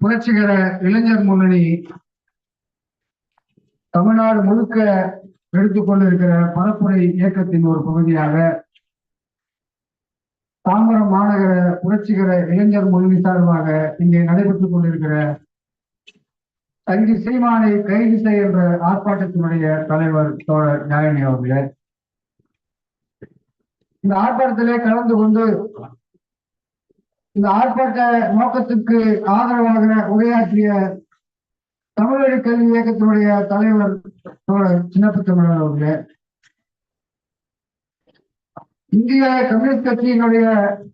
புரட்சிகர இளைஞர் முன்னணி தமிழ்நாடு முழுக்க எடுத்துக்கொண்டிருக்கிற பரப்புரை இயக்கத்தின் ஒரு பகுதியாக தாம்பரம் மாநகர புரட்சிகர இளைஞர் முன்னணி சார்பாக இங்கே நடைபெற்றுக் கொண்டிருக்கிற தங்கி சீமானை கைது செய்ய என்ற ஆர்ப்பாட்டத்தினுடைய தலைவர் தோழர் நாயனி அவர்களே. இந்த ஆர்ப்பாட்டத்திலே கலந்து கொண்டு இந்த ஆர்ப்பாட்ட நோக்கத்துக்கு ஆதரவாக உரையாற்றிய தமிழக கல்வி இயக்கத்தினுடைய தலைவர் தோழர் சின்னப்பத்தமிழர் அவர்களே இந்திய கம்யூனிஸ்ட் கட்சியினுடைய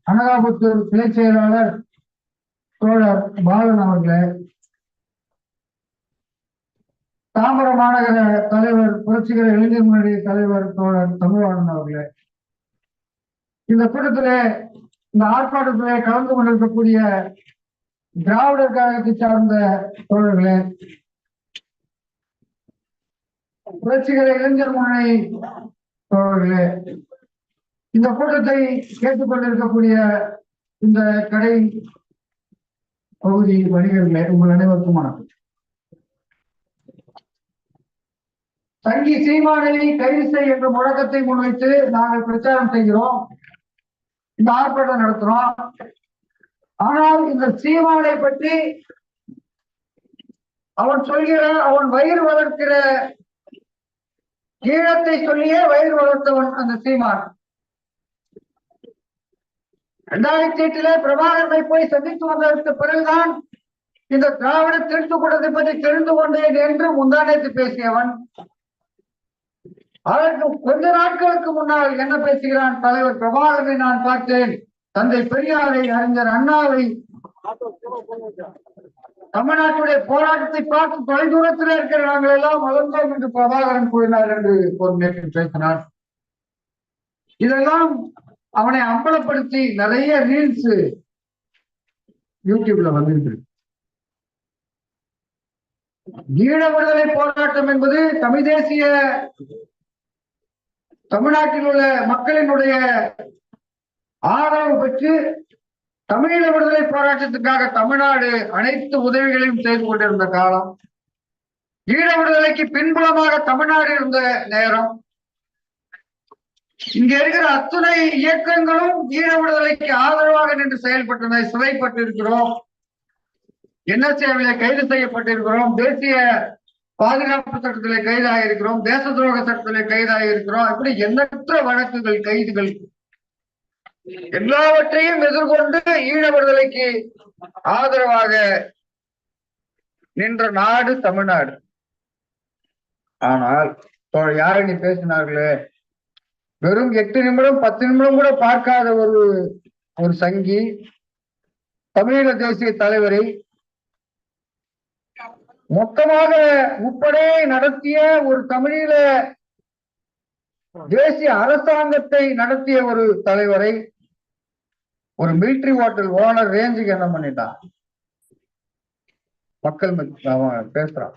அனகாபுத்தூர் கிளை செயலாளர் தோழர் பாலன் அவர்களே தாம்பர மாநகர தலைவர் புரட்சிகர இளைஞர் முன்னணி தலைவர் தோழர் தமிழ்வாணன் அவர்களே இந்த கூட்டத்திலே இந்த ஆர்ப்பாட்டத்திலே கலந்து கொண்டிருக்கக்கூடிய திராவிடர் கழகத்தை சார்ந்த தோழர்களே புரட்சிகர இளைஞர் முன்னணி தோழர்களே இந்த கூட்டத்தை கேட்டுக்கொண்டிருக்கக்கூடிய இந்த கடை பகுதி வணிகர்களே உங்கள் அனைவருக்கும் வணக்கம். தங்கி சீமானை கைது செய் என்ற முழக்கத்தை முன்வைத்து நாங்கள் பிரச்சாரம் செய்கிறோம். இந்த ஆர்ப்பாட்டம் நடத்துறோம். ஆனால் இந்த சீமானை பற்றி அவன் சொல்கிற அவன் வயிறு வளர்க்கிற ஈழத்தை சொல்லியே வயிறு வளர்த்தவன் அந்த சீமான். இரண்டாயிரத்தி எட்டுல பிரபாகரனை போய் சந்தித்து வந்ததற்கு பிறகுதான் இந்த திராவிட திருட்டு கூடத்தை பற்றி தெரிந்து கொண்டேன் என்று முந்தானேத்து பேசியவன். அதற்கு கொஞ்ச நாட்களுக்கு முன்னால் என்ன பேசுகிறான் தலைவர் பிரபாகரனை நான் பார்த்தேன். தந்தை பெரியாரை அறிஞர் அண்ணாவை தமிழ்நாட்டுடைய போராட்டத்தை பார்த்து தொலைதூரத்தில் இருக்கிற நாங்கள் எல்லாம் வளர்ந்தோம் என்று பிரபாகரன் கூறினார் என்று ஒரு நேற்று பேசினார். இதெல்லாம் அவனை அம்பலப்படுத்தி நிறைய ரீல்ஸ் யூடியூப்ல வந்திருக்கு. ஈழ விடுதலை போராட்டம் என்பது தமிழ் தேசிய தமிழ்நாட்டில் உள்ள மக்களினுடைய ஆதரவு பெற்று தமிழீழ விடுதலை போராட்டத்துக்காக தமிழ்நாடு அனைத்து உதவிகளையும் செய்து கொண்டிருந்த காலம். ஈழ விடுதலைக்கு பின்புலமாக தமிழ்நாடு இருந்த நேரம். இங்க இருக்கிற அத்துணை இயக்கங்களும் ஈழ விடுதலைக்கு ஆதரவாக நின்று செயல்பட்டன சிறைப்பட்டிருக்கிறோம். என்ன கைது செய்யப்பட்டிருக்கிறோம். தேசிய பாதுகாப்பு சட்டத்திலே கைதாக இருக்கிறோம் தேச துரோக சட்டத்திலே கைதாக இருக்கிறோம் இப்படி எண்ணற்ற வழக்குகள் கைதுகள். எல்லாவற்றையும் எதிர்கொண்டு ஈழ விடுதலைக்கு ஆதரவாக நின்ற நாடு தமிழ்நாடு. ஆனால் யாரணி பேசினார்களே? வெறும் எட்டு நிமிடம் பத்து நிமிடம் கூட பார்க்காத ஒரு ஒரு சங்கி தமிழீழ தேசிய தலைவரை மொத்தமாக முப்படையை நடத்திய ஒரு தமிழீழ தேசிய அரசாங்கத்தை நடத்திய ஒரு தலைவரை ஒரு மிலிட்டரி ஹோட்டல் ஓனர் ரேஞ்சுக்கு என்ன பண்ணிட்டான்? மக்கள் அவன் பேசுறான்.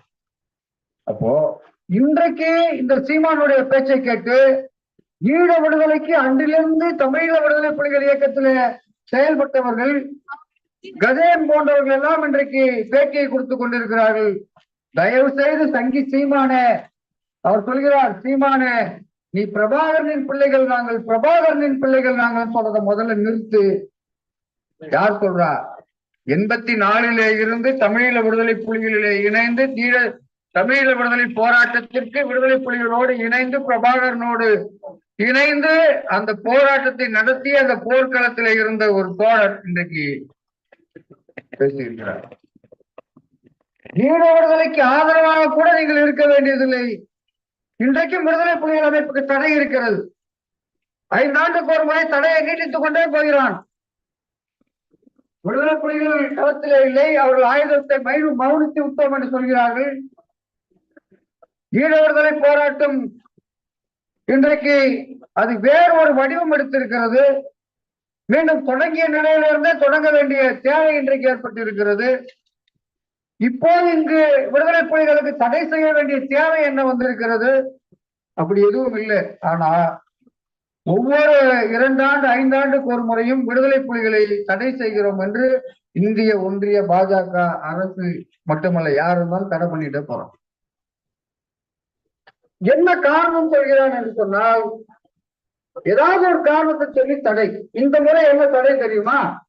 அப்போ இன்றைக்கு இந்த சீமானுடைய பேச்சை கேட்டு ஈழ விடுதலைக்கு அன்றிலிருந்து தமிழீழ விடுதலை புலிகள் இயக்கத்தில செயல்பட்டவர்கள் கதையம் போன்றவர்கள் எல்லாம் இன்றைக்கு பேட்டியை கொடுத்து கொண்டிருக்கிறார்கள். தயவு செய்து சங்கி சீமானே அவர் சொல்கிறார் சீமானே நீ பிரபாகரனின் பிள்ளைகள் நாங்கள் பிரபாகரனின் பிள்ளைகள் நாங்கள் சொல்றத முதல்ல நிறுத்து. யார் சொல்றா? எண்பத்தி நாலிலே இருந்து தமிழீழ விடுதலை புலிகளிலே இணைந்து தீர தமிழீழ விடுதலை போராட்டத்திற்கு விடுதலை புலிகளோடு இணைந்து பிரபாகரனோடு இணைந்து அந்த போராட்டத்தை நடத்தி அந்த போர்க்களத்திலே இருந்த ஒரு தோழர் இன்றைக்கு. பேசியிருக்கிறார் ஈழ விடுதலைக்கு ஆதரவாக கூட நீங்கள் இருக்க வேண்டியதில்லை. இன்றைக்கும் விடுதலை புலிகள் அமைப்புக்கு தடை இருக்கிறது. ஐந்தாண்டுக்கு ஒரு முறை தடையை நீட்டித்துக் கொண்டே போகிறான். விடுதலை புலிகள் களத்திலே இல்லை. அவர்கள் ஆயுதத்தை மயிலும் மௌனித்து விட்டோம் என்று சொல்கிறார்கள். ஈழ விடுதலை போராட்டம். இன்றைக்கு அது வேறு ஒரு வடிவம் எடுத்திருக்கிறது. மீண்டும் தொடங்கிய நிலையிலிருந்தே தொடங்க வேண்டிய தேவை இன்றைக்கு ஏற்பட்டிருக்கிறது. இப்போது இங்கு விடுதலை புலிகளுக்கு தடை செய்ய வேண்டிய தேவை என்ன வந்திருக்கிறது? அப்படி எதுவும் இல்லை. ஆனா ஒவ்வொரு இரண்டாண்டு ஐந்தாண்டுக்கு ஒரு முறையும் விடுதலை புலிகளை தடை செய்கிறோம் என்று இந்திய ஒன்றிய பாஜக அரசு மட்டுமல்ல யார் இருந்தாலும் தடை பண்ணிட்டு போறோம். என்ன காரணம் சொல்கிறான் என்று சொன்னால் ஏதாவது ஒரு காரணத்தை சொல்லி தடை. இந்த முறை என்ன தடை தெரியுமா?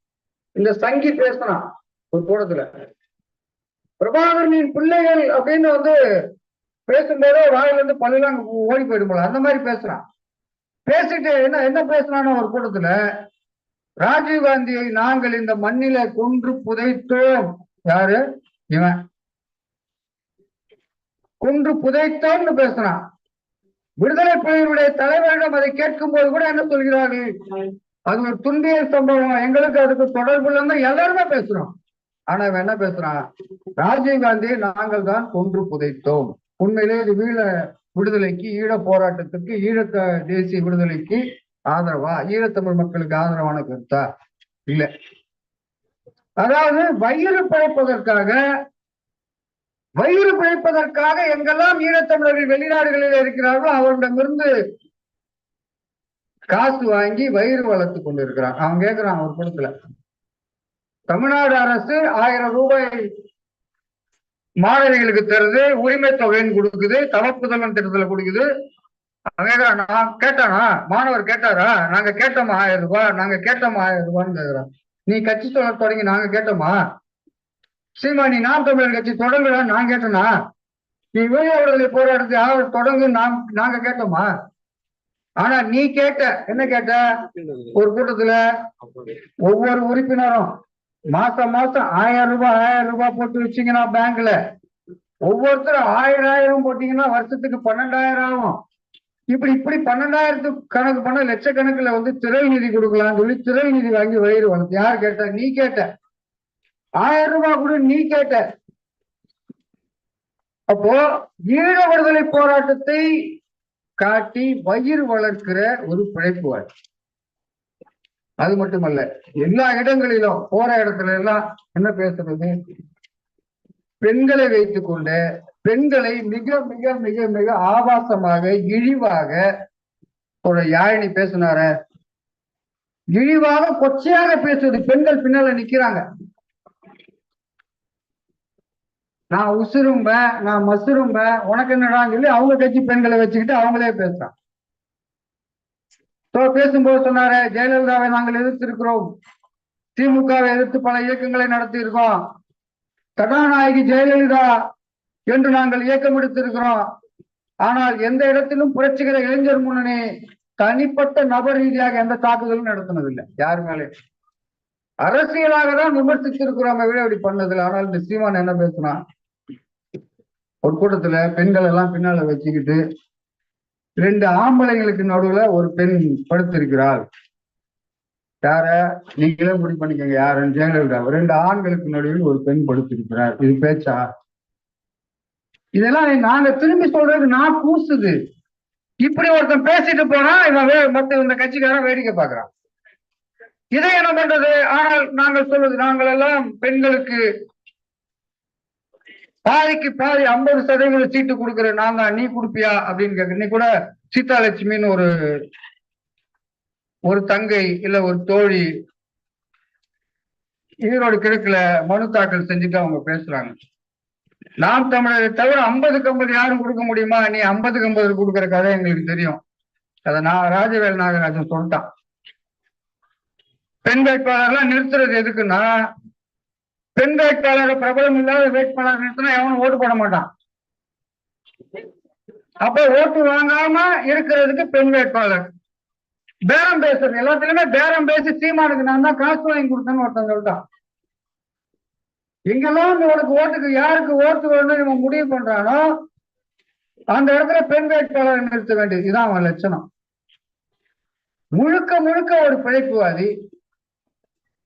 இந்த சங்கி பேசினான் ஒரு கூடத்துல. பிரபாகரனின் பிள்ளைகள் அப்படின்னு வந்து பேசும்போதே வாயில இருந்து பல்லுலாம் ஓடி போயிடும்போல அந்த மாதிரி பேசுறான். பேசிட்டு என்ன என்ன பேசுறான்னு ஒரு கூட்டத்துல ராஜீவ் காந்தியை நாங்கள் இந்த மண்ணில கொன்று புதைத்தோம். யாரு? இவன். கொன்று புதைத்தோம்னு பேசுறான். விடுதலை புலிகளுடைய தலைவரிடம் அதை கேட்கும் போது கூட என்ன சொல்கிறார்கள்? அது ஒரு துன்பிய சம்பவம்? எங்களுக்கு அதுக்கு தொடர்பு இல்லைன்னு எல்லாருமே பேசுறோம். ஆனா அவன் என்ன பேசுறான்? ராஜீவ் காந்தியை நாங்கள் தான் கொன்று புதைத்தோம். உண்மையிலே இது வீழ விடுதலைக்கு ஈழ போராட்டத்துக்கு ஈழத்த தேசிய விடுதலைக்கு ஆதரவா? ஈழத்தமிழ் மக்களுக்கு ஆதரவான கருத்தா? இல்ல. அதாவது வயிறு படைப்பதற்காக வயிறு பிழைப்பதற்காக எங்கெல்லாம் ஈழத்தமிழர்கள் வெளிநாடுகளில் இருக்கிறார்களோ அவரிடமிருந்து காசு வாங்கி வயிறு வளர்த்து கொண்டு இருக்கிறான் அவன் கேட்கிறான் ஒரு படத்துல. தமிழ்நாடு அரசு ஆயிரம் ரூபாய் மாணவிகளுக்கு தருது உரிமை தொகைன்னு கொடுக்குது தவப்புதலன் திட்டத்துல கொடுக்குது. அவன் கேட்கறான் நான் கேட்டானா? மாணவர் கேட்டாரா? நாங்க கேட்டோமா ஆயிரம் ரூபாய்? நாங்க கேட்டோமா ஆயிரம் ரூபான்னு கேட்கிறான் நீ கட்சி சொல்ல தொடங்கி நாங்க கேட்டோமா? சீமா நீ நாம் தமிழர் கட்சி தொடங்குடா நான் கேட்டனா? நீ வெளிய போராட்டத்தை யார் தொடங்கு? நாம் நாங்க கேட்டோமா? ஆனா நீ கேட்ட என்ன கேட்ட? ஒரு கூட்டத்துல ஒவ்வொரு உறுப்பினரும் மாசம் மாசம் ஆயிரம் ரூபாய் ஆயிரம் ரூபாய் போட்டு வச்சீங்கன்னா பேங்க்ல. ஒவ்வொருத்தரும் ஆயிரம் ஆயிரம் போட்டீங்கன்னா வருஷத்துக்கு பன்னெண்டாயிரம் ஆகும். இப்படி இப்படி பன்னெண்டாயிரத்துக்கு கணக்கு பண்ண லட்சக்கணக்கில் வந்து திரள் நிதி கொடுக்கலாம்னு சொல்லி திரள் நிதி வாங்கி வயிறு வளர்த்து. யார் கேட்ட? நீ கேட்ட. ஆயிரம் ரூபாய் கூட நீ கேட்ட. அப்போ ஈழ விடுதலை போராட்டத்தை காட்டி வயிறு வளர்க்கிற ஒரு பிழைப்புவார். அது மட்டுமல்ல எல்லா இடங்களிலும் போற இடத்துல எல்லாம் என்ன பேசுறது? பெண்களை வைத்துக் கொண்டு பெண்களை மிக மிக மிக மிக ஆபாசமாக இழிவாக ஒரு யாழினி பேசினார. இழிவாக கொச்சையாக பேசுவது பெண்கள் பின்னால நிக்கிறாங்க. நான் உசுரும்ப நான் மசுரும்ப உனக்கு என்னடான்னு சொல்லி அவங்க கட்சி பெண்களை வச்சுக்கிட்டு அவங்களே பேசுறான். So, பேசும்போது சொன்னாரு ஜெயலலிதாவை நாங்கள் எதிர்த்திருக்கிறோம். திமுகவை எதிர்த்து பல இயக்கங்களை நடத்தி இருக்கோம் கதாநாயகி ஜெயலலிதா என்று நாங்கள் இயக்கம் எடுத்திருக்கிறோம். ஆனால் எந்த இடத்திலும் புரட்சிகர இளைஞர் முன்னணி தனிப்பட்ட நபர் ரீதியாக எந்த தாக்குதலும் நடத்தினதில்லை. யார் மேலே அரசியலாக தான் விமர்சித்திருக்கிறோம். விட அப்படி பண்ணதில்லை. ஆனால் இந்த சீமான் என்ன பேசுனா ஒரு கூட்டத்துல பெண்கள் எல்லாம் பின்னால வச்சுக்கிட்டு ரெண்டு ஆம்பளைங்களுக்கு நடுவுல ஒரு பெண் படுத்திருக்கிறாள். யார? நீங்களே முடிவு பண்ணிக்கோங்க யாருன்னு ஜெயலலிதா. ரெண்டு ஆண்களுக்கு நடுவில் ஒரு பெண் படுத்திருக்கிறார். இது பேச்சா? இதெல்லாம் நாங்க திரும்பி சொல்றது நான் கூசுது இப்படி ஒருத்தன் பேசிட்டு போனா இவன் மற்ற மத்த இந்த கட்சிக்காரன் வேடிக்கை பாக்குறான் இதை என்ன பண்றது? ஆனால் நாங்கள் சொல்வது நாங்கள் எல்லாம் பெண்களுக்கு பாதிக்கு பாதி ஐம்பது சதவீத சீட்டு கொடுக்குற நான் தான் நீ கொடுப்பியா? அப்படின்னு கேட்க நீ கூட சீதாலட்சுமின்னு ஒரு ஒரு தங்கை இல்ல ஒரு தோழி ஈரோடு கிழக்குல மனு தாக்கல் செஞ்சுட்டு அவங்க பேசுறாங்க. நாம் தமிழரை தவிர ஐம்பதுக்கு ஐம்பது யாரும் கொடுக்க முடியுமா? நீ ஐம்பதுக்கு ஐம்பது கொடுக்குற கதை எங்களுக்கு தெரியும். அதை நான் ராஜவேல் நாகராஜன் சொல்லிட்டான். பெண் வேட்பாளர்லாம் நிறுத்துறது எதுக்குன்னா பெண் வேட்பாளர் பிரபலம் இல்லாத வேட்பாளர் நிறுத்தினா எவனும் ஓட்டு போட மாட்டான். அப்ப ஓட்டு வாங்காம இருக்கிறதுக்கு பெண் வேட்பாளர். பேரம் பேசுறது. எல்லாத்துலயுமே பேரம் பேசி சீமானுக்கு நான் தான் காசு வாங்கி கொடுத்தேன்னு ஒருத்தன் சொல்லிட்டான். எங்கெல்லாம் உனக்கு ஓட்டுக்கு யாருக்கு ஓட்டு வேணும்னு இவன் முடிவு பண்றானோ அந்த இடத்துல பெண் வேட்பாளரை நிறுத்த வேண்டியது. இதான் அவன் லட்சணம். முழுக்க முழுக்க ஒரு பிழைப்புவாதி.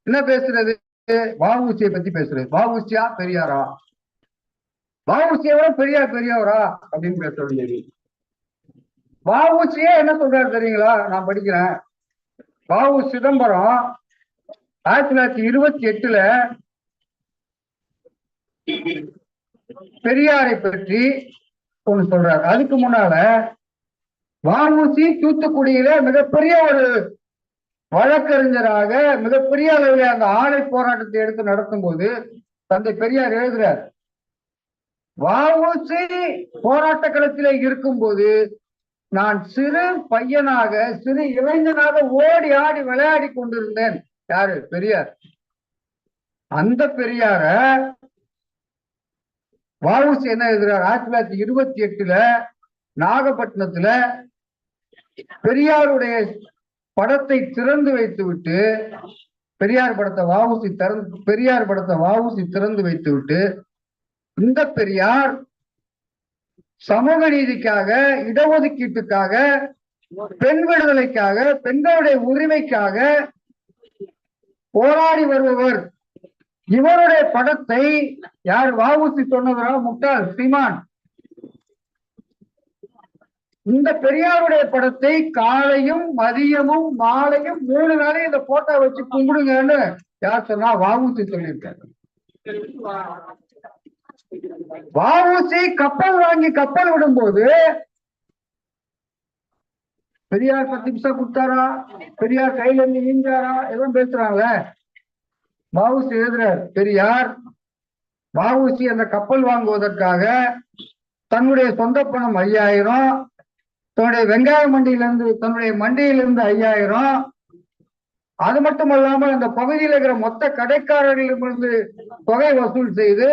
என்ன பேசுறது? வாவூசியை பத்தி பேசுறது. வாவூசியா பெரியாரா? வஉசியை விட பெரியார்? பெரியவரா அப்படின்னு பேச வேண்டியது. வாவூசியே என்ன சொல்றாரு தெரியுங்களா? நான் படிக்கிறேன். வாவு சிதம்பரம் ஆயிரத்தி தொள்ளாயிரத்தி இருபத்தி எட்டுல பெரியாரை பற்றி ஒண்ணு சொல்றாரு. அதுக்கு முன்னால வாவூசி தூத்துக்குடியில மிகப்பெரிய ஒரு வழக்கறிஞராக மிகப்பெரிய அளவில் அந்த ஆலை போராட்டத்தை எடுத்து நடத்தும் போது தந்தை பெரியார் எழுதுறார் வாவூசி போராட்ட களத்திலே இருக்கும்போது நான் சிறு பையனாக சிறு இளைஞனாக ஓடி ஆடி விளையாடி கொண்டிருந்தேன். யாரு? பெரியார். அந்த பெரியார வாவுசி என்ன எழுதுறார்? ஆயிரத்தி தொள்ளாயிரத்தி இருபத்தி எட்டுல நாகப்பட்டினத்துல பெரியாருடைய படத்தை திறந்து வைத்து விட்டு பெரியார் படத்தை வாவுசி திறந்து பெரியார் படத்தை வாவுசி திறந்து வைத்து விட்டு இந்த பெரியார் சமூக நீதிக்காக இடஒதுக்கீட்டுக்காக பெண் விடுதலைக்காக பெண்களுடைய உரிமைக்காக போராடி வருபவர். இவருடைய படத்தை யார் வாவுசி சொன்னவரா? முட்டாள் சீமான். இந்த பெரியாருடைய படத்தை காலையும் மதியமும் மாலையும் மூணு நாளையும் இந்த போட்டோ வச்சு கும்பிடுங்கன்னு யார் சொன்னா வாவுசி சொல்லியிருக்காரு. வாவுசி கப்பல் வாங்கி கப்பல் விடும்போது பெரியார் பத்து பிசா கொடுத்தாரா? பெரியார் கையில இருந்து நீங்காரா எதுவும் பேசுறாங்கள? வாவுசி எழுதுறார் பெரியார் வாவுசி அந்த கப்பல் வாங்குவதற்காக தன்னுடைய சொந்த பணம் ஐயாயிரம் தன்னுடைய வெங்காய மண்டியில இருந்து தன்னுடைய மண்டியிலிருந்து ஐயாயிரம். அது மட்டும் அல்லாமல் அந்த பகுதியில் இருக்கிற மொத்த கடைக்காரர்களிடமிருந்து தொகை வசூல் செய்து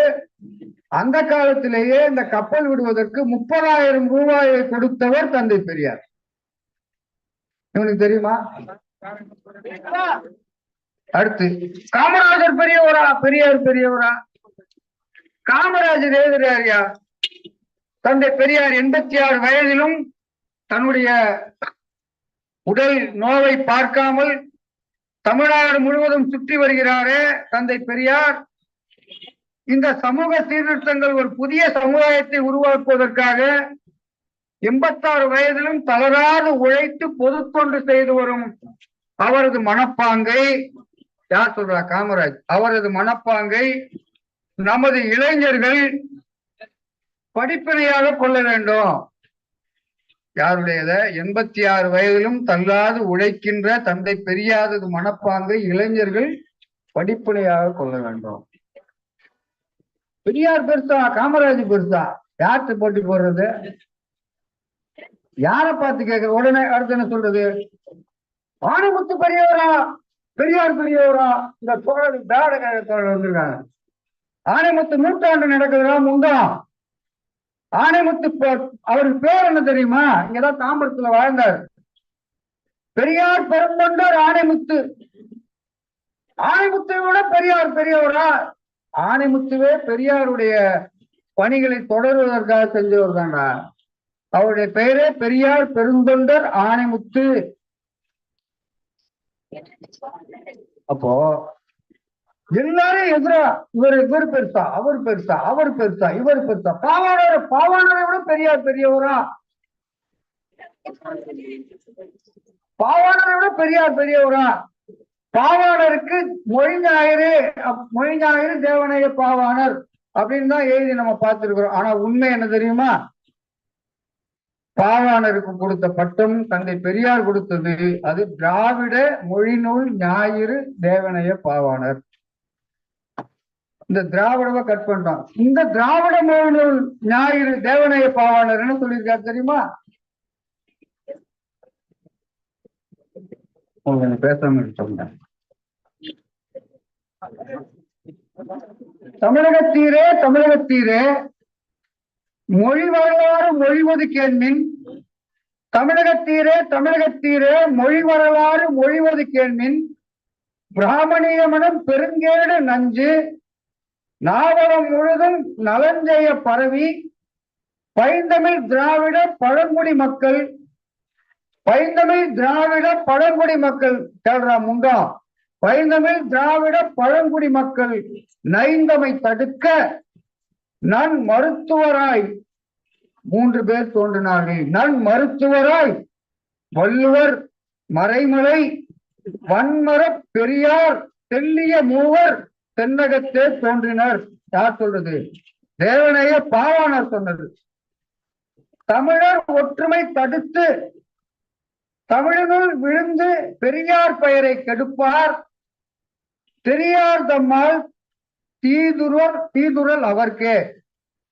அந்த காலத்திலேயே இந்த கப்பல் விடுவதற்கு முப்பதாயிரம் ரூபாயை கொடுத்தவர் தந்தை பெரியார். இவனுக்கு தெரியுமா? அடுத்து காமராஜர் பெரியவரா? பெரியார் பெரியவரா? காமராஜர் எழுதுறாரியா தந்தை பெரியார் எண்பத்தி ஆறு வயதிலும் தன்னுடைய உடல் நோவை பார்க்காமல் தமிழ்நாடு முழுவதும் சுற்றி வருகிறாரே தந்தை பெரியார். இந்த சமூக சீர்திருத்தங்கள் ஒரு புதிய சமுதாயத்தை உருவாக்குவதற்காக எண்பத்தாறு வயதிலும் தளராது உழைத்து பொது தொண்டு செய்து வரும் அவரது மனப்பாங்கை யார் சொல்றா காமராஜ்? அவரது மனப்பாங்கை நமது இளைஞர்கள் படிப்பினையாக கொள்ள வேண்டும். யாருடையத? எண்பத்தி ஆறு வயதிலும் தள்ளாது உழைக்கின்ற தந்தை பெரியாதது மனப்பாங்கை இளைஞர்கள் படிப்படையாக கொள்ள வேண்டும். பெரியார் பெருசா காமராஜ் பெருசா? யார்கிட்ட போட்டி போடுறது? யார பார்த்து கேட்க உடனே அடுத்து என்ன சொல்றது? ஆனமுத்து பெரியவரா? பெரியார் பெரியவரா? இந்த தோழர் திராவிட தோழர் வந்திருக்காங்க. ஆணைமுத்து நூற்றாண்டு நடக்குதுதான் முண்டம் ஆணைமுத்து அவர் பேர் என்ன தெரியுமா? இங்கதான் தாம்பரத்துல வாழ்ந்தார். பெரியார் பெருந்தொண்டர் ஆணைமுத்து ஆனைமுத்தை விட பெரியார் பெரியவரா? ஆணைமுத்துவே பெரியாருடைய பணிகளை தொடருவதற்காக செஞ்சவர் தானா அவருடைய பெயரே பெரியார் பெருந்தொண்டர் ஆணைமுத்து அப்போ எல்லாரும் எதிரா இவர் இவர் பெருசா அவர் பெருசா அவர் பெருசா இவர் பெருசா. பாவாணர் பாவாணரை விட பெரியார் பெரியவரா? பாவாணரை விட பெரியார் பெரியவரா? பாவாணருக்கு மொழிஞாயிறு மொழிஞாயிறு தேவனைய பாவாணர் அப்படின்னு தான் எழுதி நம்ம பார்த்திருக்கிறோம். ஆனா உண்மை என்ன தெரியுமா? பாவாணருக்கு கொடுத்த பட்டம் தந்தை பெரியார் கொடுத்தது. அது திராவிட மொழிநூல் ஞாயிறு தேவனைய பாவாணர். இந்த திராவிடவை கட் பண்ணிட்டோம் இந்த திராவிட மொழிநூல் ஞாயிறு தேவனைய பாவாணர்னு சொல்லியிருக்காரு தெரியுமா? பேசாம தமிழகத்தீரே தமிழகத்தீரே மொழி வரலாறு மொழிவது கேள்மின் தமிழகத்தீரே தமிழகத்தீரே மொழி வரலாறு மொழிவது கேள்மின் பிராமணியமனம் பெருங்கேடு நஞ்சு. நாவலம் முழுதும் நலஞ்செய பரவி பைந்தமிழ் திராவிட பழங்குடி மக்கள் பைந்தமிழ் திராவிட பழங்குடி மக்கள் கேள்றா முண்டா பைந்தமிழ் திராவிட பழங்குடி மக்கள் நைந்தமை தடுக்க நன் மருத்துவராய். மூன்று பேர் தோன்றினார்கள். நன் மருத்துவராய் வள்ளுவர் மறைமலை வன்மர பெரியார் தெல்லிய மூவர் தென்னகத்தே தோன்றினர். யார் சொல்றது? தேவனைய பாவானர் சொன்னது. தமிழர் ஒற்றுமை தடுத்து தமிழனுள் விழுந்து பெரியார் பெயரை கெடுப்பார். பெரியார் தம்மால் தீதுரல் தீதுரல் அவர்க்கே.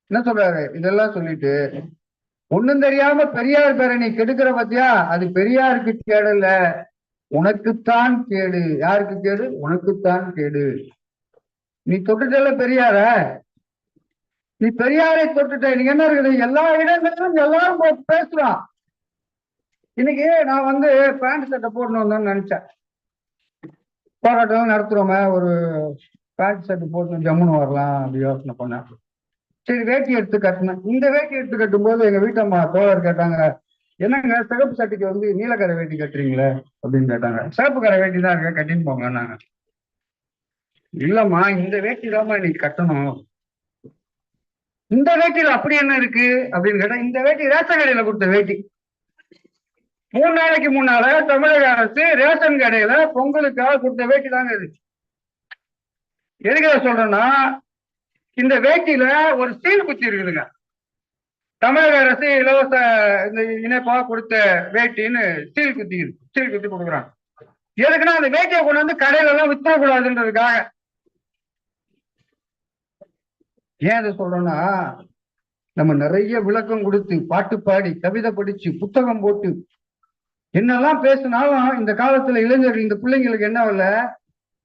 என்ன சொல்றாரு? இதெல்லாம் சொல்லிட்டு ஒண்ணும் தெரியாம பெரியார் பேரை நீ கெடுக்கிற பத்தியா? அது பெரியாருக்கு கேடு இல்ல. உனக்குத்தான் கேடு. யாருக்கு கேடு? உனக்குத்தான் கேடு. நீ தொட்டுட்டல பெரியார? நீ பெரியாரை தொட்டுட்ட. நீ என்ன இருக்குது? எல்லா இடங்களிலும் எல்லாரும் பேசுறான் இன்னைக்கு நான் வந்து பேண்ட் சட்டை போடணும் தான் நினைச்சேன். போராட்டம் நடத்துறோமே. ஒரு பேண்ட் சட்டை போட்டு ஜம்முன்னு வரலாம் அப்படி யோசனை பண்ணேன். சரி வேட்டி எடுத்து கட்டினேன். இந்த வேட்டி எடுத்து கட்டும்போது எங்க வீட்டம்மா தோழர் கேட்டாங்க என்னங்க சிகப்பு சட்டைக்கு வந்து நீலக்கரை வேட்டி கட்டுறீங்களே? அப்படின்னு கேட்டாங்க. சிகப்பு கரை வேட்டி தான் இருக்க கட்டின்னு போங்க நாங்க இல்லம்மா இந்த வேட்டி தாம்மா இன்னைக்கு கட்டணும். இந்த வேட்டியில அப்படி என்ன இருக்கு அப்படின்னு கேட்டா இந்த வேட்டி ரேஷன் கடையில கொடுத்த வேட்டி. மூணு நாளைக்கு முன்னால தமிழக அரசு ரேஷன் கடையில பொங்கலுக்காக கொடுத்த வேட்டி தாங்க இது. எதுக்காக சொல்றேன்னா இந்த வேட்டியில ஒரு சீல் குத்தி இருக்குதுங்க. தமிழக அரசு இலவச இந்த இணைப்பா கொடுத்த வேட்டின்னு சீல் குத்தி சீல் குத்தி கொடுக்குறாங்க. எதுக்குன்னா அந்த வேட்டியை கொண்டு வந்து கடையில எல்லாம் வித்துறக்கூடாதுன்றதுக்காக. ஏன் அதை சொல்றோம்னா நம்ம நிறைய விளக்கம் கொடுத்து பாட்டு பாடி கவிதை படிச்சு புத்தகம் போட்டு என்னெல்லாம் பேசினாலும் இந்த காலத்துல இளைஞர்கள் இந்த பிள்ளைங்களுக்கு என்ன இல்ல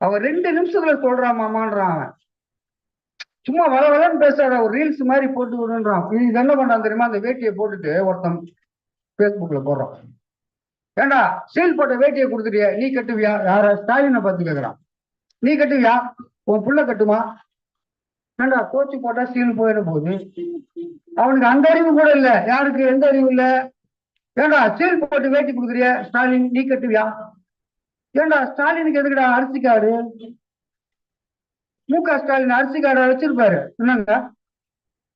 அவன் ரெண்டு நிமிஷத்துல சொல்றான் மாமான்றான் அவன். சும்மா வள வளன்னு பேசாத ஒரு ரீல்ஸ் மாதிரி போட்டு விடுன்றான். இது என்ன பண்றான் தெரியுமா? அந்த வேட்டியை போட்டுட்டு ஒருத்தன் பேஸ்புக்ல போடுறான். ஏண்டா சீல் போட்ட வேட்டியை கொடுத்துட்டியா? நீ கட்டுவியா? யார? ஸ்டாலினை பார்த்து கேட்கறான் நீ கட்டுவியா? உன் புள்ள கட்டுமா? ஏண்டா கோச்சு போட்டா சீல் போயிட போகுது அவனுக்கு அந்த அறிவு கூட இல்ல. யாருக்கு? எந்த அறிவு இல்ல? ஏண்டா சீல் போட்டு வேட்டி கொடுக்குறிய? ஸ்டாலின் நீ கட்டுவியா? ஏண்டா ஸ்டாலினுக்கு எதுக்குடா அரிசி கார்டு மு க ஸ்டாலின் அரிசி கார்டை வச்சிருப்பாரு. என்னங்க?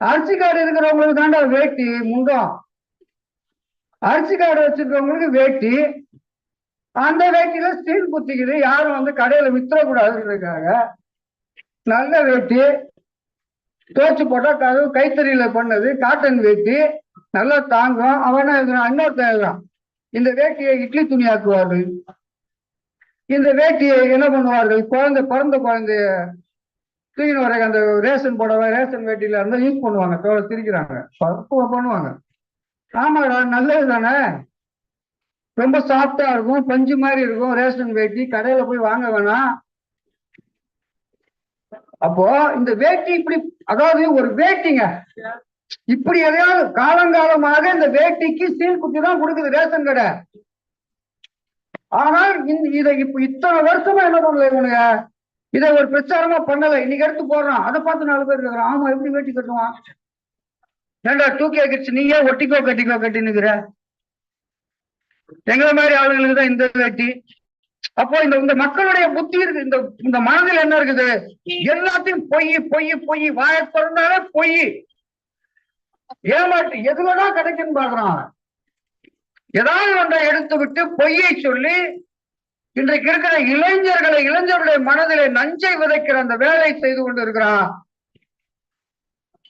அரிசி கார்டு இருக்கிறவங்களுக்கு தாண்டா வேட்டி முண்டம் அரிசி கார்டு வச்சிருக்கவங்களுக்கு வேட்டி. அந்த வேட்டியில ஸ்டீல் குத்திக்குது. யாரும் வந்து கடையில வித்துறக்கூடாதுன்றதுக்காக நல்ல வேட்டி. தோச்சு போட்டா கதவு கைத்தறியில பண்ணது காட்டன் வேட்டி நல்லா தாங்கும். அவன இன்னொருத்தன் எழுதுறான். இந்த வேட்டியை இட்லி துணி ஆக்குவார்கள் இந்த வேட்டியை என்ன பண்ணுவார்கள்? குழந்தை பிறந்த குழந்தைய தூக்கின வர அந்த ரேஷன் புடவை ரேஷன் வேட்டியில இருந்தா யூஸ் பண்ணுவாங்க. தோலை திரிக்கிறாங்க. பண்ணுவாங்க. ஆமாடா நல்லது தானே? ரொம்ப சாஃப்டா இருக்கும். பஞ்சு மாதிரி இருக்கும். ரேஷன் வேட்டி கடையில போய் வாங்க வேணாம். அப்போ இந்த வேட்டி இப்படி அதாவது ஒரு வேட்டிங்க. இப்படி எதையாவது காலங்காலமாக இந்த வேட்டிக்கு சீல் குத்தி தான் கொடுக்குது ரேஷன் கடை. ஆனால் இதை இப்ப இத்தனை வருஷமா என்ன பண்ணல இவனுங்க? இதை ஒரு பிரச்சாரமா பண்ணல. இன்னைக்கு எடுத்து போடுறான். அதை பார்த்து நாலு பேர் இருக்கிறான் ஆமா எப்படி வேட்டி கட்டுவான்? ஏண்டா டூ கே கிட்ஸ் நீயே ஒட்டிக்கோ கட்டிக்கோ கட்டின்னுக்குற எங்களை மாதிரி ஆளுங்களுக்கு தான் இந்த வேட்டி. அப்போ இந்த இந்த மக்களுடைய புத்தி இருக்கு. இந்த இந்த மனதில் என்ன இருக்குது? எல்லாத்தையும் பொய் பொய் பொய் வாய திறந்தாலே பொய். ஏமாட்டு எதுலதான் கிடைக்கும் பாக்குறான் ஏதாவது ஒன்றை எடுத்து விட்டு பொய்யை சொல்லி இன்றைக்கு இருக்கிற இளைஞர்களை இளைஞருடைய மனதிலே நஞ்சை விதைக்கிற அந்த வேலை செய்து கொண்டு இருக்கிறான்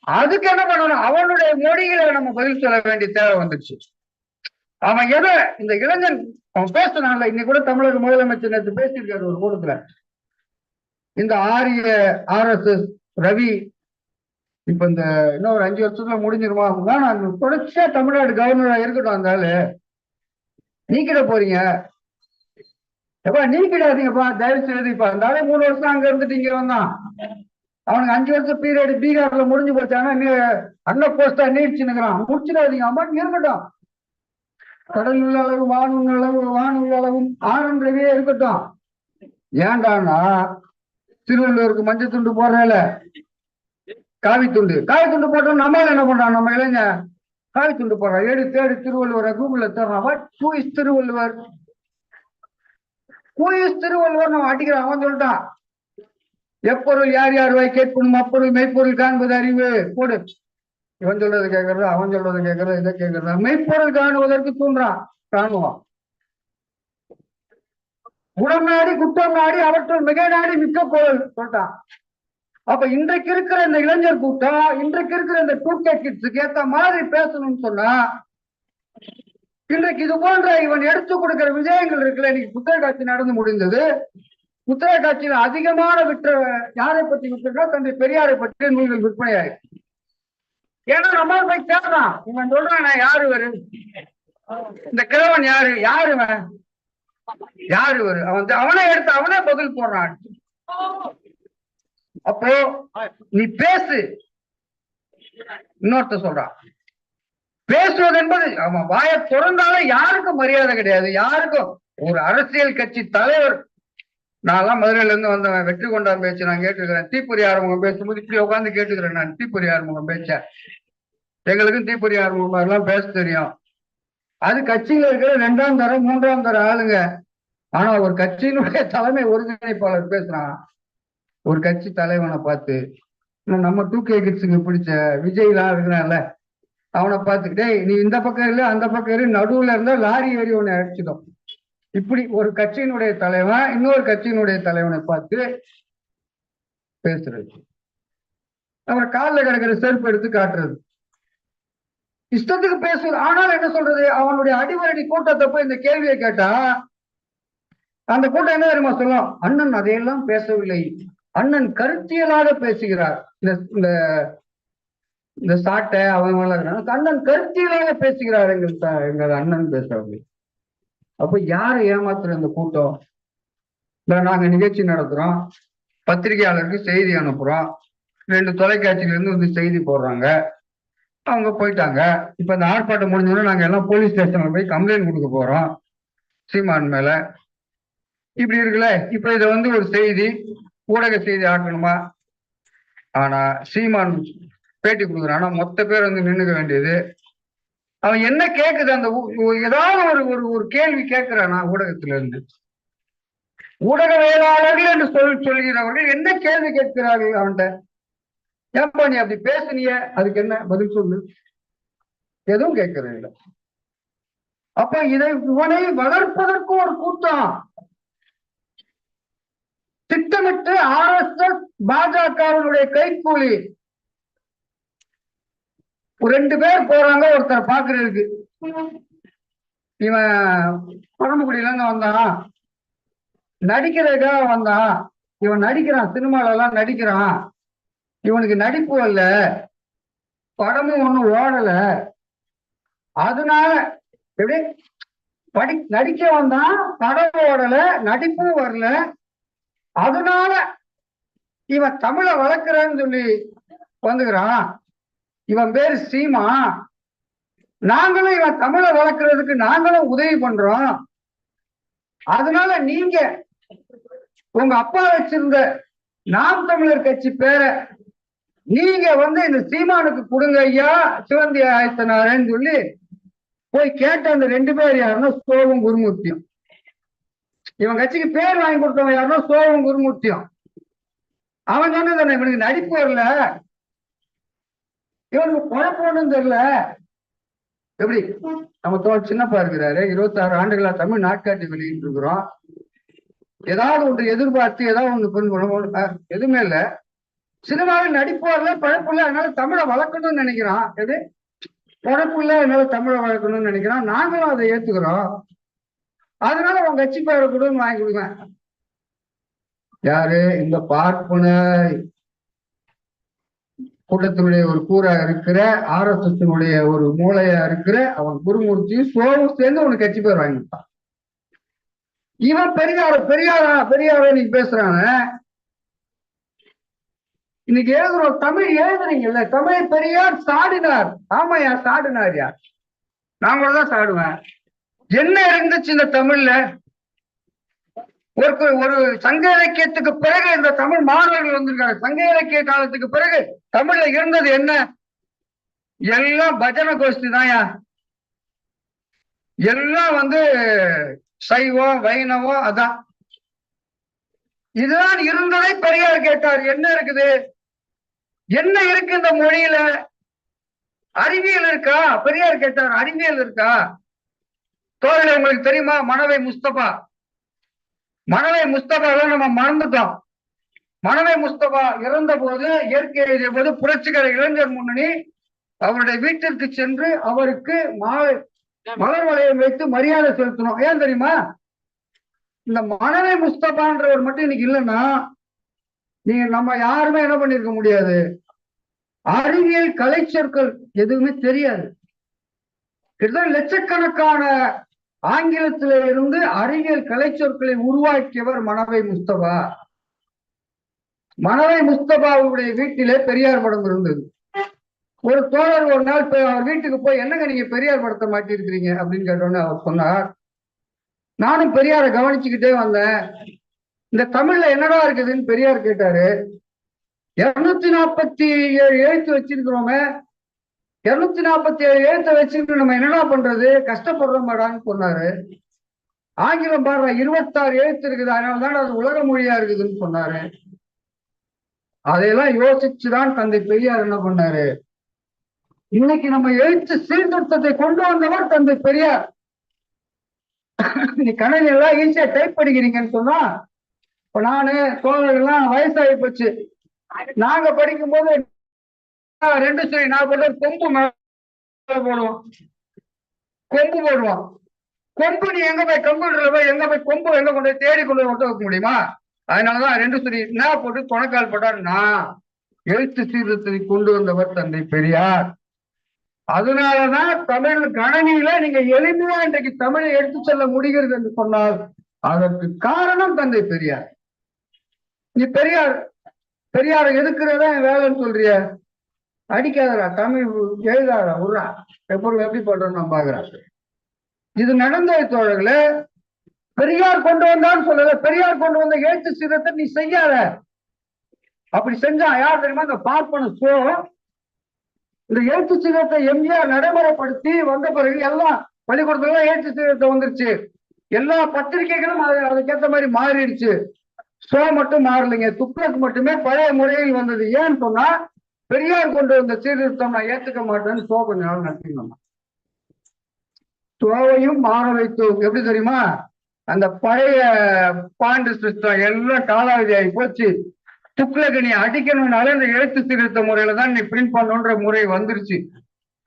அதுக்கு என்ன பண்ணணும்? அவனுடைய மொழிகளை நம்ம பதில் சொல்ல வேண்டிய தேவை வந்துச்சு. அவன் எதை இந்த இளைஞன் அவன் பேசுனான்ல இன்னைக்கு கூட தமிழக முதலமைச்சர் நேற்று பேசியிருக்காரு ஒரு கூட்டத்துல. இந்த ஆரிய ஆர் எஸ் எஸ் ரவி இப்ப இந்த இன்னும் ஒரு அஞ்சு வருஷத்துல முடிஞ்சிருமா? நான் தொடர்ச்சியா தமிழ்நாடு கவர்னரா இருக்கட்டும் அந்த ஆளு. நீக்கிட போறீங்க. எப்பா நீக்கிடாதீங்கப்பா தயவு செய்து இப்ப அந்த மூணு வருஷம் அங்க இருந்துட்டு இங்க வந்தான். அவனுக்கு அஞ்சு வருஷம் பீரியட் பீகார்ல முடிஞ்சு போச்சாங்கன்னா நீ அண்ண போஸ்டா நீடிச்சுனுக்குறான் முடிச்சிடாதீங்க. அம்மா இருக்கட்டும். கடலுள்ள அளவு வானுள்ள அளவு வானுள்ள அளவும் ஆனந்தவே இருக்கட்டும். ஏண்டானா திருவள்ளுவருக்கு மஞ்சள் துண்டு போடுறேல? காவி துண்டு. காவி துண்டு போட்டோம் நம்மளால என்ன பண்றான் நம்ம இளைஞ காவி துண்டு போடுறான் ஏடு தேடு திருவள்ளுவரை கூகுள்ல தேடுறான் what who is Thiruvalluvar? Who is Thiruvalluvar? நம்ம அடிக்கிறான் அவன் சொல்லிட்டான். எப்பொருள் யார் யார் வாய் கேட்கணும் அப்பொருள் மெய்ப்பொருள் காண்பது அறிவு. போடு. இவன் சொல்றது கேட்கறது அவன் சொல்றது கேட்கறது இதை கேட்கறது. மெய்ப்பொருள் காணுவதற்கு தூண்டுறான் காணுவான் குணம் நாடி குற்றம் நாடி அவற்றுள் மிக நாடி மிக்க பொருள் சொல்லிட்டான் அப்ப இன்றைக்கு இருக்கிற இந்த இளைஞர் கூட்டம் இன்றைக்கு இருக்கிற இந்த டூ கே கிட்ஸுக்கு ஏத்த மாதிரி பேசணும்னு சொன்னா இன்றைக்கு இது போன்ற இவன் எடுத்து கொடுக்கிற விஷயங்கள் இருக்குல்ல இன்னைக்கு புத்தக காட்சி நடந்து முடிந்தது. புத்தக காட்சியில் அதிகமான விற்ற யாரை பற்றி விற்றுனா தந்தை பெரியாரை பற்றிய நூல்கள் விற்பனை ஆயிருக்கு ஏன்னா நம்ம போய் கேட்கலாம் இவன் சொல்றான் யாரு வரு இந்த கிழவன் யாரு? யாரு இவன்? யாரு வரு அவன் அவனே எடுத்து அவனே பதில் போடுறான். அப்போ நீ பேசு. இன்னொருத்த சொல்றான். பேசுவது என்பது அவன் வாயை திறந்தாலும் யாருக்கும் மரியாதை கிடையாது. யாருக்கும்? ஒரு அரசியல் கட்சி தலைவர் நான்லாம் மதுரையிலேருந்து வந்தவன் வெற்றி கொண்டான் பேச்சு நான் கேட்டுக்கிறேன் தீப்பொறி ஆறுமுகம் பேசும்போது இப்படி உட்காந்து கேட்டுக்கிறேன் நான். தீப்பொறி ஆறுமுகம் பேச்ச. எங்களுக்கும் தீப்பொறி ஆறுமுகம் எல்லாம் பேச தெரியும். அது கட்சியில இருக்கிற ரெண்டாம் தரம் மூன்றாம் தர ஆளுங்க. ஆனா ஒரு கட்சியினுடைய தலைமை ஒருங்கிணைப்பாளர் பேசுறான். ஒரு கட்சி தலைவனை பார்த்து இன்னும் நம்ம டூ கே கிட்ஸுக்கு பிடிச்ச விஜய்லாம் இருக்கிறான்ல. அவனை பார்த்துக்கிட்டே நீ இந்த பக்கம் இல்லை அந்த பக்கம் இரு. நடுவுல இருந்தா லாரி ஏறி ஒன்று அடிச்சிடும். இப்படி ஒரு கட்சியினுடைய தலைவன் இன்னொரு கட்சியினுடைய தலைவனை பார்த்து பேசுறது. அவரை காலில் கிடக்கிற செருப்பு எடுத்து காட்டுறது. இஷ்டத்துக்கு பேசுறது. ஆனால் என்ன சொல்றது? அவனுடைய அடிவரடி கூட்டத்தை போய் இந்த கேள்வியை கேட்டா அந்த கூட்டம் என்ன தெரியுமா சொல்லும்? அண்ணன் அதையெல்லாம் பேசவில்லை. அண்ணன் கருத்தியலாக பேசுகிறார். இந்த இந்த இந்த சாட்டை அவன் அண்ணன் கருத்தியலாக பேசுகிறார் எங்கள் த- எங்கள் அண்ணன் பேசவில்லை. அப்ப யாரை ஏமாத்துற இந்த கூட்டம்? இல்லை நாங்க நிகழ்ச்சி நடத்துறோம். பத்திரிகையாளருக்கு செய்தி அனுப்புறோம். ரெண்டு தொலைக்காட்சியில இருந்து வந்து செய்தி போடுறாங்க. அவங்க போயிட்டாங்க. இப்ப இந்த ஆர்ப்பாட்டம் முடிஞ்சோடனே நாங்க எல்லாம் போலீஸ் ஸ்டேஷன்ல போய் கம்ப்ளைண்ட் கொடுக்க போறோம். சீமான் மேல. இப்படி இருக்குல்ல? இப்ப இதை வந்து ஒரு செய்தி ஊடக செய்தி ஆக்கணுமா? ஆனா சீமான் பேட்டி ஆனால் மொத்த பேர் வந்து நின்னுக்க வேண்டியது. அவன் என்ன கேக்குது அந்த ஏதாவது ஒரு ஒரு ஒரு கேள்வி கேட்கிறானா ஊடகத்துல இருந்து ஊடகவியலாளர்கள் என்று சொல் சொல்கிறவர்கள் என்ன கேள்வி கேட்கிறார்கள் அவன்கிட்ட? ஏன்பா நீ அப்படி பேசுனிய? அதுக்கு என்ன பதில் சொல்லு. எதுவும் கேட்கறது இல்லை அப்ப இதை இவனை வளர்ப்பதற்கு ஒரு கூட்டம். திட்டமிட்டு ஆர் எஸ் எஸ் பாஜகவினுடைய கைக்கூலி. ரெண்டு பேர் போறாங்க ஒருத்தர் பாக்குறதுக்கு இவன் பழம்புக்குடியில இருந்து வந்தான் நடிக்கிறதுக்காக வந்தான் இவன் நடிக்கிறான் சினிமால எல்லாம் நடிக்கிறான். இவனுக்கு நடிப்பு இல்ல படமும் ஒண்ணும் ஓடல. அதனால எப்படி படி நடிக்க வந்தான் படம் ஓடல நடிப்பும் வரல. அதனால இவன் தமிழை வளர்க்குறான்னு சொல்லி வந்துக்கிறான். இவன் பேர் சீமா. நாங்களும் இவன் தமிழை வளர்க்கறதுக்கு நாங்களும் உதவி பண்றோம். அதனால நீங்க உங்க அப்பா வச்சிருந்த நாம் தமிழர் கட்சி பேரை நீங்க வந்து இந்த சீமானுக்கு கொடுங்க ஐயா சிவந்தி ஆயத்தனாரன்னு சொல்லி போய் கேட்ட அந்த ரெண்டு பேர் யாருன்னா சோகம் குருமூர்த்தியும். இவன் கட்சிக்கு பேர் வாங்கி கொடுத்தவன் யாருன்னா சோகம் குருமூர்த்தியும். அவன் சொன்னது இவனுக்கு நடிப்பு வரல. இவனுக்கு குழப்பம் ஒண்ணும் தெரியல. எப்படி? நம்ம தோல் சின்னப்பா இருக்கிறாரு. இருபத்தாறு ஆண்டுகளா தமிழ் நாட்காட்டி வெளியிட்டு இருக்கிறோம் ஏதாவது ஒன்று எதிர்பார்த்து ஏதாவது ஒண்ணு பண்ணணும் எதுவுமே இல்ல. சினிமாவில் நடிப்பு பழப்பு இல்லை அதனால தமிழை வளர்க்கணும்னு நினைக்கிறான். எது பழப்பு இல்லை அதனால தமிழை வளர்க்கணும்னு நினைக்கிறான். நாங்களும் அதை ஏத்துக்கிறோம். அதனால உன் கட்சி பேரை கொடுன்னு வாங்கி கொடுங்க. யாரு? இந்த பார்ப்பன. கூட்டத்தினுடைய ஒரு கூறா இருக்கிற ஆர் எஸ் எஸ் ஒரு மூளையா இருக்கிற அவன் குருமூர்த்தியும் சோவும் சேர்ந்து உனக்கு கட்சி பேர் வாங்கிப்பான் இவன் பெரியார பெரியாரா பெரியாரா இன்னைக்கு பேசுறான? இன்னைக்கு எழுதுறோம் தமிழ் எழுதுறீங்கல்ல தமிழ் பெரியார் சாடினார். ஆமாயா சாடினார் யார்? நான் கூட தான் சாடுவேன். என்ன இருந்துச்சு இந்த தமிழ்ல? ஒரு ஒரு சங்க இலக்கியத்துக்கு பிறகு இந்த தமிழ் மாணவர்கள் வந்திருக்காங்க. சங்க இலக்கிய காலத்துக்கு பிறகு தமிழ்ல இருந்தது என்ன? எல்லாம் பஜனை கோஷ்டி தான்யா எல்லாம் வந்து சைவம் வைணவம் அதான். இதுதான் இருந்ததை பெரியார் கேட்டார். என்ன இருக்குது? என்ன இருக்கு இந்த மொழியில? அறிவியல் இருக்கா? பெரியார் கேட்டார். அறிவியல் இருக்கா? தோழர் உங்களுக்கு தெரியுமா? மனவை முஸ்தபா. மனவை முஸ்தபாவை நம்ம மறந்துட்டோம். மனவை முஸ்தபா இறந்த போது இயற்கை எழுதிய போது புரட்சிகர இளைஞர் முன்னணி அவருடைய வீட்டிற்கு சென்று அவருக்கு மலர் வளையம் வைத்து மரியாதை செலுத்தணும். ஏன் தெரியுமா? இந்த மனவை முஸ்தபான்றவர் மட்டும் இன்னைக்கு இல்லைன்னா நீங்க நம்ம யாருமே என்ன பண்ணிருக்க முடியாது. அறிவியல் கலை சொற்கள் எதுவுமே தெரியாது. கிட்டத்தட்ட லட்சக்கணக்கான ஆங்கிலத்தில இருந்து அறிவியல் கலை சொற்களை உருவாக்கியவர் மனவை முஸ்தபா. மனவை முஸ்தபாவுடைய வீட்டிலே பெரியார் படம் இருந்தது. ஒரு தோழர் ஒரு நாள் போய் அவர் வீட்டுக்கு போய் என்னங்க நீங்க பெரியார் படத்தை மாட்டிருக்கிறீங்க அப்படின்னு கேட்டோன்னே அவர் சொன்னார் நானும் பெரியாரை கவனிச்சுக்கிட்டே வந்தேன். இந்த தமிழ்ல என்னடா இருக்குதுன்னு பெரியார் கேட்டாரு. இருநூத்தி நாற்பத்தி ஏழு எழுத்து வச்சிருக்கிறோமே இருநூத்தி நாற்பத்தி ஏழு எழுத்தை வச்சுக்கிட்டு நம்ம என்னடா பண்றது? கஷ்டப்படுறோம் மேடான்னு சொன்னாரு. ஆங்கிலம் பாடுற இருபத்தாறு எழுத்து இருக்குது அதனாலதான் அது உலக மொழியா இருக்குதுன்னு சொன்னாரு. அதையெல்லாம் யோசிச்சுதான் தந்தை பெரியார் என்ன பண்ணாரு? இன்னைக்கு நம்ம எழுத்து சீர்திருத்தத்தை கொண்டு வந்தவர் தந்தை பெரியார். நீ கணனி எல்லாம் ஈஸியா டைப் படிக்கிறீங்கன்னு சொன்னா இப்ப நானு தோழர்கள்லாம் வயசாகி போச்சு. நாங்க படிக்கும் போது ரெண்டு சரி நான் போட்டு கொம்பு மேல போடுவோம். கொம்பு போடுவோம். கொம்பு நீ எங்க போய் கம்ப்யூட்டர்ல போய் எங்க போய் கொம்பு எங்க கொண்டு போய் தேடி கொண்டு போய் ஒட்ட வைக்க முடியுமா? அதனாலதான் ரெண்டு சரி என்ன போட்டு துணைக்கால் போட்டார் நான். எழுத்து சீர்திருத்தத்தை கொண்டு வந்தவர் தந்தை பெரியார். அதனாலதான் தமிழ் கணனியில நீங்க எளிமையா இன்றைக்கு தமிழை எடுத்து செல்ல முடிகிறது என்று சொன்னால் அதற்கு காரணம் தந்தை பெரியார். நீ பெரியார் பெரியாரை எதுக்குறதா வேலைன்னு சொல்றிய? அடிக்காதடா தமிழ் எழுதாடா உர்றா. எப்படி எப்படி பண்றோம் நான் பாக்குறேன் இது நடந்த தோழர்களே பெரியார் கொண்டு வந்தான்னு சொல்லல. பெரியார் கொண்டு வந்த எழுத்து சீரத்தை நீ செய்யாத. அப்படி செஞ்சா யார் தெரியுமா? இந்த பார்ப்பன சோ இந்த எழுத்து சீரத்தை எம்ஜிஆர் நடைமுறைப்படுத்தி வந்த பிறகு எல்லாம் பள்ளிக்கூடத்துல எழுத்து சீரத்தை வந்துருச்சு. எல்லா பத்திரிகைகளும் அது அதுக்கேற்ற மாதிரி மாறிடுச்சு. ஷோ மட்டும் மாறலைங்க. துக்ளக் மட்டுமே பழைய முறையில் வந்தது. ஏன்னு சொன்னா பெரியார் கொண்டு வந்த சீர்திருத்தம் நான் ஏத்துக்க மாட்டேன்னு சோ கொஞ்ச நாள் நடத்தினோம் ஷோவையும் மாற வைத்தோம் எப்படி தெரியுமா? அந்த பழைய பாண்டு சிஸ்டம் எல்லாம் காலாவதி ஆகி போச்சு. துக்ளக்கு நீ அடிக்கணும்னாலே இந்த எழுத்து சீர்திருத்த முறையில தான் நீ பிரிண்ட் பண்ணுன்ற முறை வந்துருச்சு.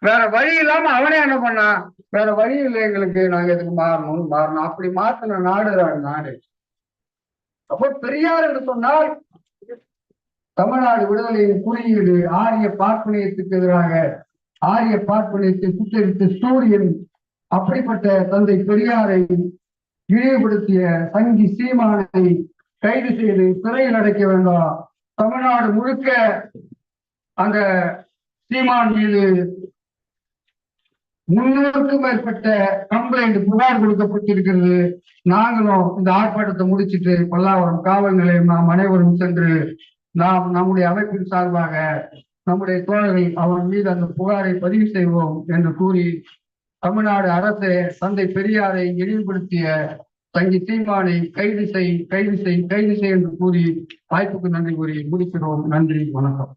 வேற வழி இல்லாம அவனே என்ன பண்ணான் வேற வழி இல்லை எங்களுக்கு நாங்க இதுக்கு மாறணும்? மாறணும். அப்படி மாத்தின நாடு நாடு. அப்போ பெரியார் என்று சொன்னால் தமிழ்நாடு விடுதலையின் குறியீடு ஆரிய பார்ப்பனியத்துக்கு எதிராக ஆரிய பார்ப்பனியத்தை சுத்தரித்து சூரியன் அப்படிப்பட்ட தந்தை பெரியாரை இழிவுபடுத்திய சங்கி சீமானை கைது செய்து சிறையில் அடைக்க வேண்டாம் தமிழ்நாடு முழுக்க அந்த சீமான் மீது முன்னூறுக்கும் மேற்பட்ட கம்ப்ளைண்ட் புகார் கொடுக்கப்பட்டிருக்கிறது. நாங்களும் இந்த ஆர்ப்பாட்டத்தை முடிச்சிட்டு பல்லாவரம் காவல் நிலையம் நாம் அனைவரும் சென்று நாம் நம்முடைய அமைப்பின் சார்பாக நம்முடைய தோழரை அவன் மீது அந்த புகாரை பதிவு செய்வோம் என்று கூறி தமிழ்நாடு அரசு தந்தை பெரியாரை இழிவுபடுத்திய தங்கி சீமானை கைது செய் கைது செய் கைது செய் என்று கூறி வாய்ப்புக்கு நன்றி கூறி முடிக்கிறோம். நன்றி வணக்கம்.